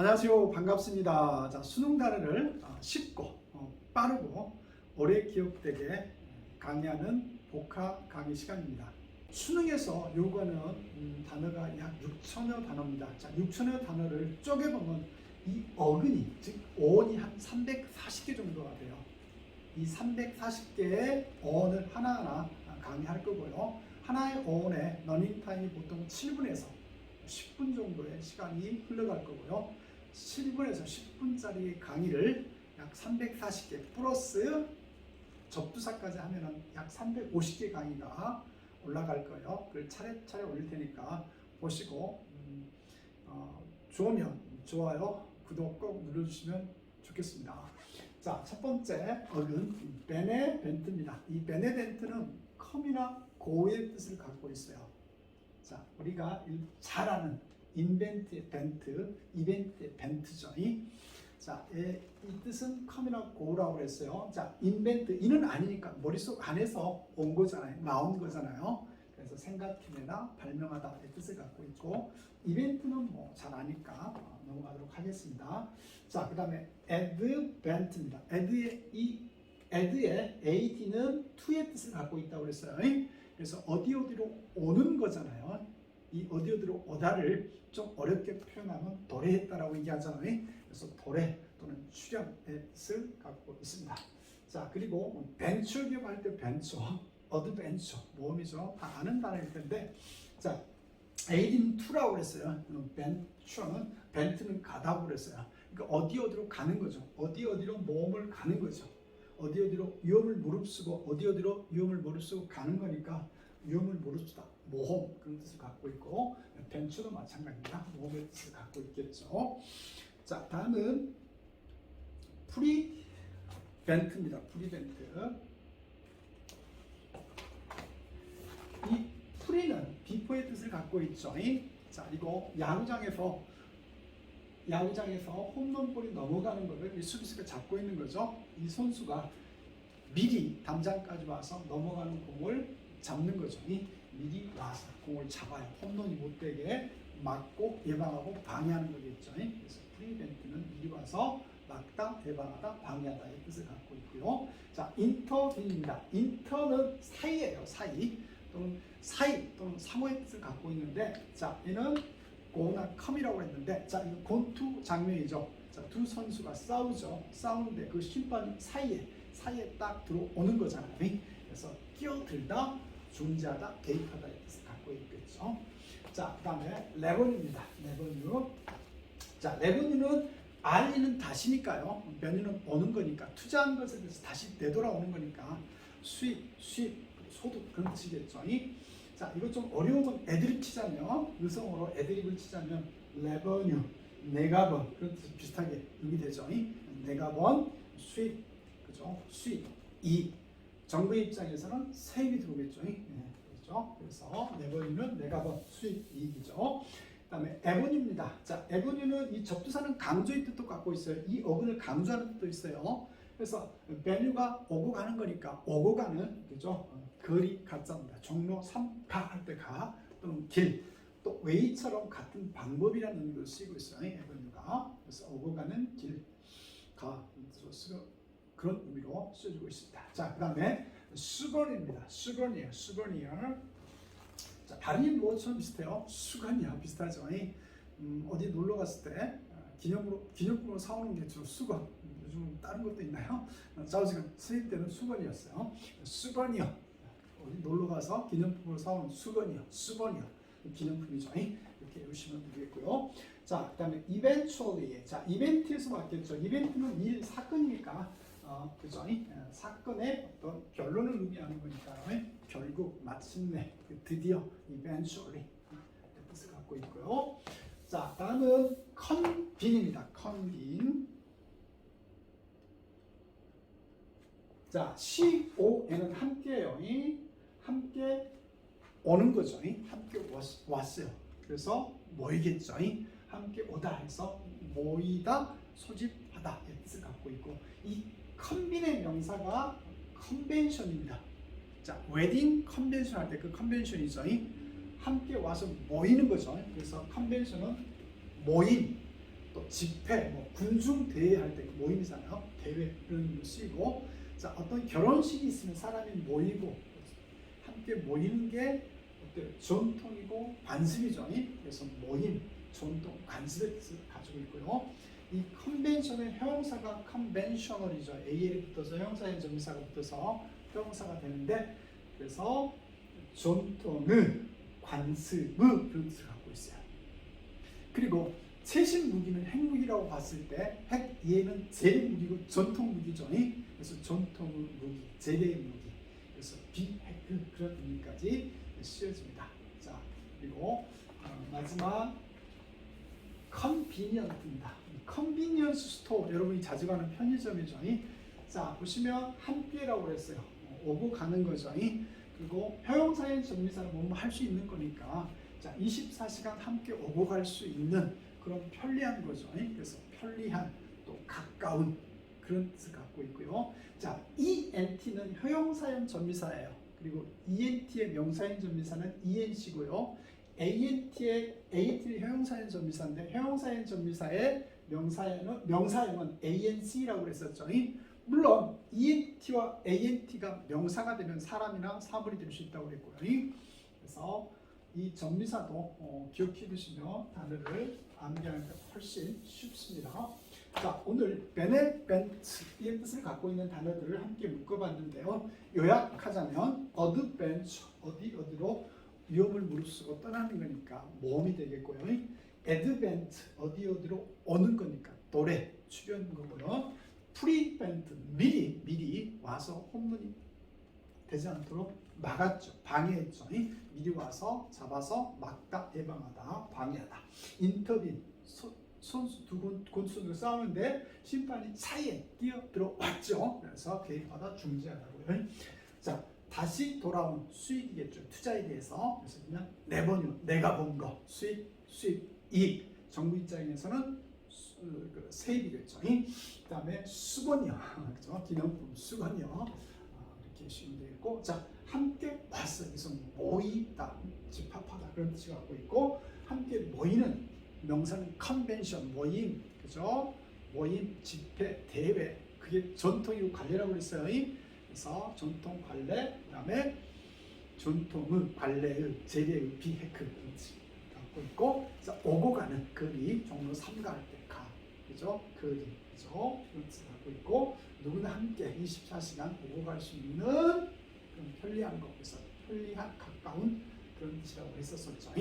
안녕하세요. 반갑습니다. 자, 수능 단어를 어, 쉽고 어, 빠르고 오래 기억되게 강의하는 복화 강의 시간입니다. 수능에서 요구하는 음, 단어가 약 6천여 단어입니다. 자, 6천여 단어를 쪼개보면 이 어근이, 즉 어원이 한 340개 정도가 돼요. 이 340개의 어원을 하나하나 강의할 거고요. 하나의 어원의 러닝 타임이 보통 7분에서 10분 정도의 시간이 흘러갈 거고요. 7분에서 10분짜리 강의를 약 340개 플러스 접두사까지 하면은 약 350개 강의가 올라갈 거예요. 그걸 차례차례 올릴 테니까 보시고 음, 어, 좋으면 좋아요, 구독 꼭 눌러주시면 좋겠습니다. 자, 첫 번째 어근 베네벤트입니다. 이 베네벤트는 컴이나 고의 뜻을 갖고 있어요. 자, 우리가 일- 잘 아는 인벤트의 벤트, 이벤트의 벤트죠. 이? 자, 예, 이 뜻은 컴이나 고라고 그랬어요. 자, 인벤트 이는 아니니까 머릿속 안에서 온 거잖아요. 나온 거잖아요. 그래서 생각해내다, 발명하다의 뜻을 갖고 있고 이벤트는 뭐 잘 아니까 어, 넘어가도록 하겠습니다. 자, 그다음에 advent입니다. add의 이 add의 ad는 to의 뜻을 갖고 있다고 그랬어요. 그래서 어디 어디로 오는 거잖아요. 이 어디 어디로 오다를 좀 어렵게 표현하면 도래했다라고 얘기하잖아요. 그래서 도래 또는 뜻을 갖고 있습니다. 자 그리고 벤처 기업 할 때 벤처, 어드벤처, 모험이죠. 다 아는 단어일 텐데 자 에이딘 투라고 그랬어요. 벤처는 벤트는 가다고 그랬어요. 그러니까 어디 어디로 가는 거죠. 어디 어디로 모험을 가는 거죠. 어디 어디로 위험을 무릅쓰고 어디 어디로 위험을 무릅쓰고 가는 거니까 위험을 무릅쓰다 모험 그런 뜻을 갖고 있고 벤처도 마찬가지입니다. 모험의 뜻을 갖고 있겠죠. 자 다음은 프리벤트입니다. 프리벤트. 이 프리는 비포의 뜻을 갖고 있죠. 자 이거 야구장에서 야구장에서 홈런볼이 넘어가는 거를 이 수비수가 잡고 있는 거죠. 이 선수가 미리 담장까지 와서 넘어가는 공을 잡는 거죠. 이 미리 와서 공을 잡아요. 홈런이 못 되게 막고 예방하고 방해하는 거겠죠. 그래서 프리벤트는 미리 와서 막다, 예방하다, 방해하다의 뜻을 갖고 있고요. 자, 인터빈입니다. 인터는 사이예요. 사이 또는 사이 또는 상호의 뜻을 갖고 있는데 자, 얘는 고나 컴이라고 했는데 자 이거 권투 장면이죠. 자 두 선수가 싸우죠. 싸우는데 그 심판 사이에 사이에 딱 들어오는 거잖아요. 그래서 끼어들다, 존재하다, 개입하다의 뜻을 갖고 있겠죠. 자 그 다음에 레버뉴입니다. 레버뉴. 자 레버뉴는 알리는 다시니까요. 메뉴는 오는 거니까 투자한 것에 대해서 다시 되돌아오는 거니까 수입, 수입, 소득 그런 뜻이겠죠. 이 자, 이거 좀 어려우면 애드립 치자면 의성어로 애드립을 치자면 레버뉴, 내가번 그런 뜻 비슷하게 의미되죠. 이 내가번 수입, 그죠? 수입, 이익. 정부 입장에서는 세입이 들어오겠죠. 이? 네, 그렇죠. 그래서 레버뉴는 내가번 수입, 이익이죠. 그다음에 에버뉴입니다. 자, 에버뉴는 이 접두사는 강조의 뜻도 갖고 있어요. 이 어근을 강조하는 뜻도 있어요. 그래서 베뉴가 오고 가는 거니까 오고 가는 그죠? 어, 거리 가짜입니다. 종로 3가 할 때 가 또는 길. 또 웨이처럼 같은 방법이라는 의미로 쓰이고 있어요. 에버뉴가 그래서 오고 가는 길, 가 쓰고 그런 의미로 쓰여지고 있습니다. 자, 그 다음에 수건입니다. 수건이에요. 수건이요. 자, 발음이 뭐처럼 비슷해요? 수건이야 비슷하죠. 음, 어디 놀러 갔을 때 어, 기념으로 기념품으로 사오는 게 주로 수건. 음, 요즘 다른 것도 있나요? 어, 자우지금 스님 때는 수건이었어요. 수건이요. 어디 놀러 가서 기념품으로 사오는 수건이요. 수건이요. 기념품이죠. 이렇게 외우시면 되겠고요. 자, 그 다음에 eventually. 자, 이벤트에서 왔겠죠. 이벤트는 일 사건이니까 어, 그죠? 어, 사건의 어떤 결론을 의미하는 거니까요. 결국 마침내 그 드디어 eventually 어, 그 뜻을 갖고 있고요. 자, 다음은 컨빈입니다. 컨빈. 자, CON은 함께예요. 이 함께 오는 거죠. 이 함께 왔, 왔어요. 그래서 모이겠죠. 이 함께 오다 해서 모이다, 소집하다 의 뜻을 갖고 있고 이 컨빈의 명사가 컨벤션입니다. 자, 웨딩 컨벤션 할 때 그 컨벤션이죠. 이 함께 와서 모이는 거죠. 그래서 컨벤션은 모임, 또 집회, 뭐 군중 대회 할때 모임이잖아요. 대회 그런 의미로 쓰이고 자 어떤 결혼식이 있으면 사람이 모이고 함께 모이는 게 어때요? 전통이고 관습이죠. 그래서 모임, 전통, 관습의 뜻을 가지고 있고요. 이 컨벤션의 형용사가 컨벤셔널이죠. AL이 붙어서 형사인 정사가 붙어서 형용사가 되는데 그래서 관습의 그런 뜻을 갖고 있어요. 그리고 최신 무기는 핵무기라고 봤을 때핵 얘는 재래 무기고 전통 무기죠. 그래서 전통의 무기, 재래의 무기. 그래서 비핵 그런 의미까지 씌워집니다. 자 그리고 어, 마지막 컨비니언트입니다. 컨비니언스 스토어 여러분이 자주 가는 편의점이죠. 자 보시면 함께라고 그랬어요. 어, 오고 가는 거죠. 그리고 형용사인 전미사는 뭐뭐 할 수 있는 거니까 자 24시간 함께 오고 갈 수 있는 그런 편리한 거죠. 그래서 편리한 또 가까운 그런 뜻을 갖고 있고요. 자 ENT는 형용사인 전미사예요. 그리고 ENT의 명사인 전미사는 ENC고요. ANT의 ANT는 형용사인 전미사인데 형용사인 전미사의 명사형은 명사형은 ANC라고 그랬었죠. 물론 ENT와 ANT가 명사가 되면 사람이나 사물이 될 수 있다고 그랬고요. 그래서 이 전미사도 어, 기억해 두시면 단어를 암기하는 데 훨씬 쉽습니다. 자 오늘 베네벤트의 뜻을 갖고 있는 단어들을 함께 묶어봤는데요. 요약하자면 어드벤처 어디 어디로 위험을 무릅쓰고 떠나는 거니까 모험이 되겠고요. 에드벤트 어디 어디로 오는 거니까 노래 출연 거고요. 프리벤트 미리 미리 와서 홈런이 되지 않도록 막았죠. 방해했죠. 미리 와서 잡아서 막다, 예방하다, 방해하다. 인터빈 소- 선수 두 군- 군수들 싸우는데 심판이 사이에 뛰어 들어왔죠. 그래서 개입하다 중지하라고요. 자 다시 돌아온 수익이겠죠. 투자에 대해서. 그래서 레버뉴 내가 본 거. 수익 수익 이익. 정부 입장에서는 수, 그 세입이겠죠. 그 다음에 수건이요. 그죠? 기념품 수건이요. 아, 이렇게 시면 되겠고. 자 함께 왔어 그래서 모이다 집합하다 그런 뜻을 갖고 있고 함께 모이는 명사는 컨벤션 모임. 그죠? 모임 집회 대회. 그게 전통이고 관례라고 그랬어요 그래서 전통 관례 그다음에 전통의 관례의 재래의 비핵 그 뜻을 갖고 있고 자 오고 가는 거리 종로 3가 할때 가 그죠 거리 그죠 뜻을 갖고 있고 누구나 함께 24시간 오고 갈 수 있는 그런 편리한 거 그래서 편리한 가까운 그런 뜻이라고 했었었죠.